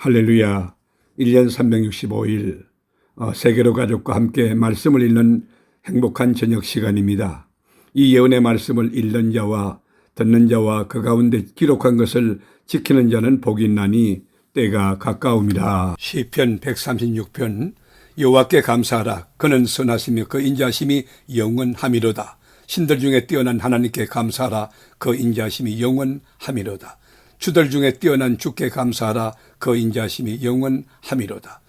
할렐루야. 1년 365일 어, 세계로 가족과 함께 말씀을 읽는 행복한 저녁 시간입니다. 이 예언의 말씀을 읽는 자와 듣는 자와 그 가운데 기록한 것을 지키는 자는 복이 있나니 때가 가까움이라. 시편 136편 여호와께 감사하라. 그는 선하시며 그 인자심이 영원함이로다. 신들 중에 뛰어난 하나님께 감사하라. 그 인자심이 영원함이로다. 주들 중에 뛰어난 주께 감사하라. 그 인자심이 영원함이로다.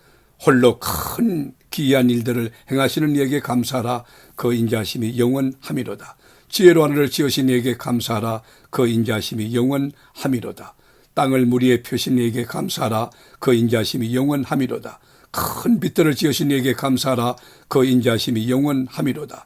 홀로 큰 기이한 일들을 행하시는 이에게 감사하라. 그 인자심이 영원함이로다. 지혜로 하늘을 지으신 이에게 감사하라. 그 인자심이 영원함이로다. 땅을 무리에 펴신 이에게 감사하라. 그 인자심이 영원함이로다. 큰 빛들을 지으신 이에게 감사하라. 그 인자심이 영원함이로다.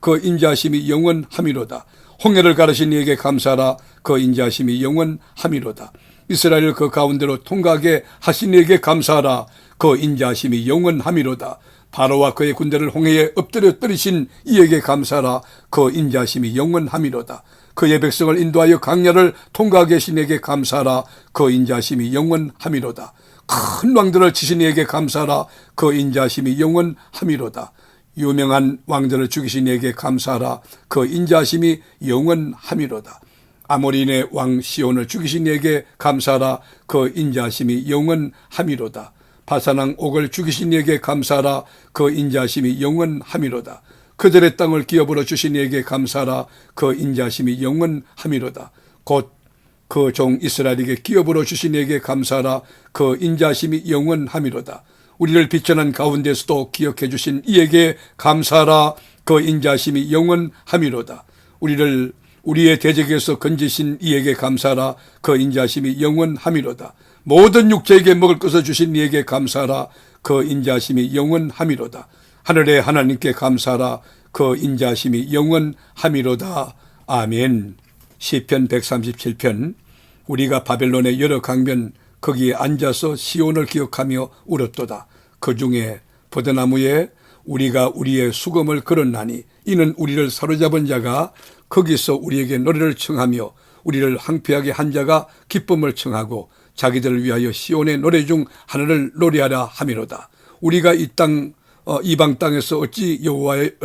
그 인자심이 영원함이로다. 홍해를 가르신 이에게 감사하라. 그 인자심이 영원함이로다. 이스라엘 그 가운데로 통과하게 하신 이에게 감사하라. 그 인자심이 영원함이로다. 바로와 그의 군대를 홍해에 엎드려 떨이신 이에게 감사하라. 그 인자심이 영원함이로다. 그의 백성을 인도하여 강야를 통과하게 하신 이에게 감사하라. 그 인자심이 영원함이로다. 큰 왕들을 치신 이에게 감사하라. 그 인자심이 영원함이로다. 유명한 왕들을 죽이신 이에게 감사하라. 그 인자심이 영원함이로다. 아모리인의 왕 시온을 죽이신 이에게 감사하라. 그 인자심이 영원함이로다. 바사낭 옥을 죽이신 이에게 감사하라. 그 인자심이 영원함이로다. 그들의 땅을 기업으로 주신 이에게 감사하라. 그 인자심이 영원함이로다. 곧 그 종 이스라엘에게 기업으로 주신 이에게 감사하라. 그 인자심이 영원함이로다. 우리를 비천한 가운데서도 기억해 주신 이에게 감사하라. 그 인자심이 영원함이로다. 우리를 우리의 대적에서 건지신 이에게 감사하라. 그 인자심이 영원함이로다. 모든 육체에게 먹을 것을 주신 이에게 감사하라. 그 인자심이 영원함이로다. 하늘의 하나님께 감사하라. 그 인자심이 영원함이로다. 아멘. 시편 137편 우리가 바벨론의 여러 강변 거기에 앉아서 시온을 기억하며 울었도다. 그 중에 버드나무에 우리가 우리의 수금을 걸었나니 이는 우리를 사로잡은 자가 거기서 우리에게 노래를 청하며 우리를 항피하게 한 자가 기쁨을 청하고 자기들을 위하여 시온의 노래 중 하나를 노래하라 함이로다. 우리가 이 땅, 어, 이방 땅에서 어찌 여호와의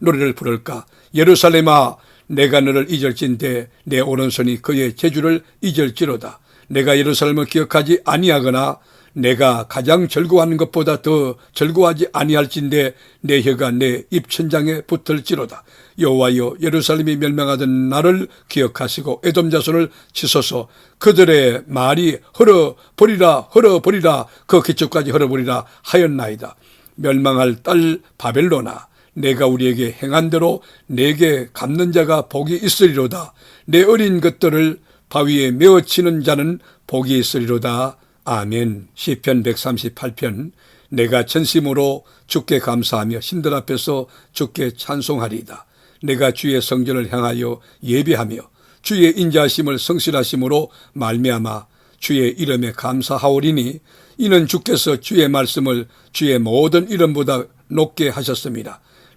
노래를 부를까? 예루살렘아, 내가 너를 잊을진데 내 오른손이 그의 제주를 잊을지로다. 내가 예루살렘을 기억하지 아니하거나 내가 가장 절구하는 것보다 더 절구하지 아니할진데 내 혀가 내 입천장에 붙을지로다. 여호와여 예루살렘이 멸망하던 날을 기억하시고 에돔 자손을 치소서 그들의 말이 헐어버리라 헐어버리라 그 기초까지 헐어버리라 하였나이다. 멸망할 딸 바벨로나 내가 우리에게 행한 대로 내게 갚는 자가 복이 있으리로다. 내 어린 것들을 바위에 메어치는 자는 복이 있으리로다. 아멘. 시편 138편 내가 전심으로 주께 감사하며 신들 앞에서 주께 찬송하리이다. 내가 주의 성전을 향하여 예배하며 주의 인자심을 성실하심으로 말미암아 주의 이름에 감사하오리니 이는 주께서 주의 말씀을 주의 모든 이름보다 높게 하셨습니다.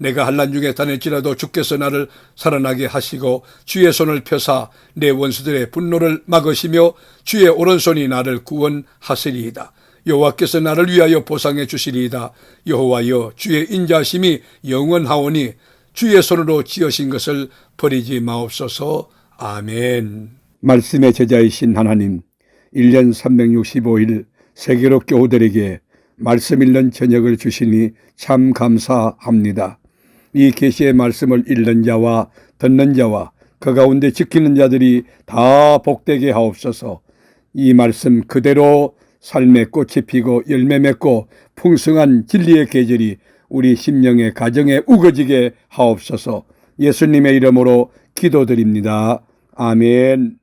내가 한란 중에 다닐지라도 주께서 나를 살아나게 하시고 주의 손을 펴사 내 원수들의 분노를 막으시며 주의 오른손이 나를 구원하시리이다. 여호와께서 나를 위하여 보상해 주시리이다. 여호와여 주의 인자심이 영원하오니 주의 손으로 지으신 것을 버리지 마옵소서. 아멘. 말씀의 제자이신 하나님, 1년 365일 세계로 교우들에게 말씀 읽는 저녁을 주시니 참 감사합니다. 이 계시의 말씀을 읽는 자와 듣는 자와 그 가운데 지키는 자들이 다 복되게 하옵소서. 이 말씀 그대로 삶의 꽃이 피고 열매 맺고 풍성한 진리의 계절이 우리 심령의 가정에 우거지게 하옵소서. 예수님의 이름으로 기도드립니다. 아멘.